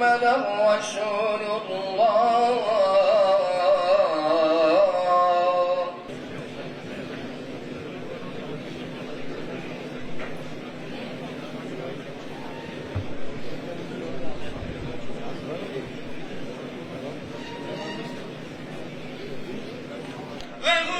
محمدا رسول الله وهو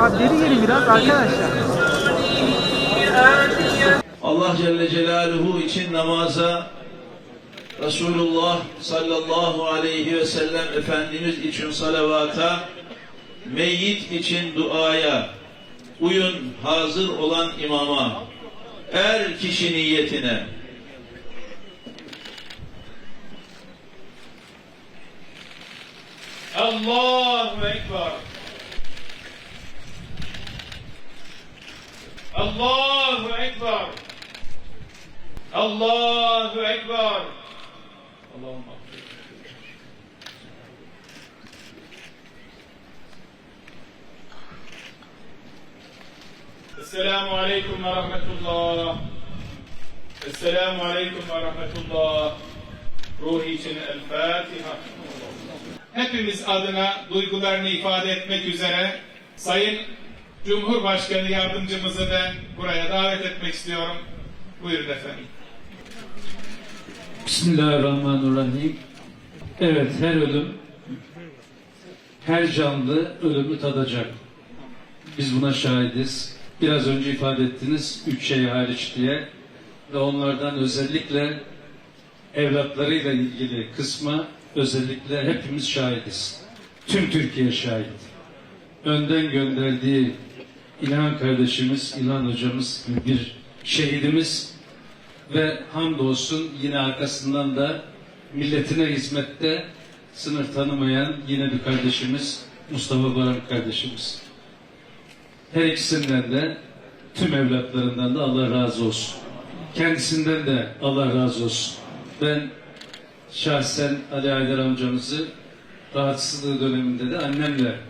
Abi geri biraz arkadaşlar. Allah Celle Celaluhu için namaza Resulullah sallallahu aleyhi ve sellem Efendimiz için salavata meyyit için duaya uyun hazır olan imama er kişi niyetine Allahu Ekber. Allahu Ekber. Allahu Ekber. Allahümme Esselamu Aleyküm ve Rahmetullah. Esselamu Aleyküm ve Rahmetullah. Ruhi için El Fatiha. Hepimiz adına duygularını ifade etmek üzere Sayın Cumhurbaşkanı yardımcımızı ben buraya davet etmek istiyorum. Buyurun efendim. Bismillahirrahmanirrahim. Evet her ölüm, her canlı ölümü tadacak. Biz buna şahidiz. Biraz önce ifade ettiniz üç şey hariç diye ve onlardan özellikle evlatlarıyla ilgili kısma özellikle hepimiz şahidiz. Tüm Türkiye şahit. Önden gönderdiği İlhan kardeşimiz, İlhan hocamız bir şehidimiz ve hamdolsun yine arkasından da milletine hizmette sınır tanımayan yine bir kardeşimiz Mustafa Baran kardeşimiz. Her ikisinden de tüm evlatlarından da Allah razı olsun. Kendisinden de Allah razı olsun. Ben şahsen Ali Aydar amcamızı rahatsızlığı döneminde de annemle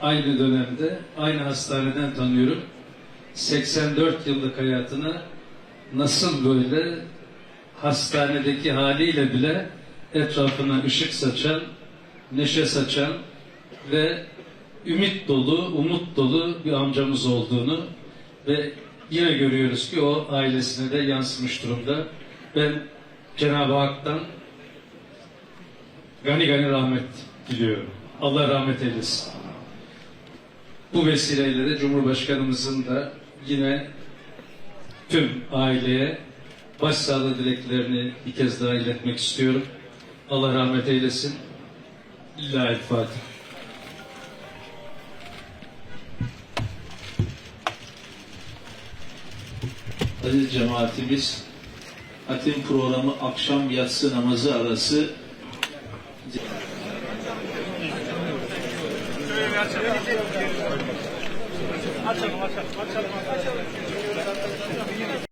aynı dönemde aynı hastaneden tanıyorum. 84 yıllık hayatına nasıl böyle hastanedeki haliyle bile etrafına ışık saçan, neşe saçan ve ümit dolu, umut dolu bir amcamız olduğunu ve yine görüyoruz ki o ailesine de yansımış durumda. Ben Cenab-ı Hak'tan gani gani rahmet diliyorum. Allah rahmet eylesin. Bu vesileyle de Cumhurbaşkanımızın da yine tüm aileye başsağlığı dileklerini bir kez daha iletmek istiyorum. Allah rahmet eylesin. Lillahi Fatiha. Aziz cemaatimiz Hatim programı akşam yatsı namazı arası açalım, açalım, açalım.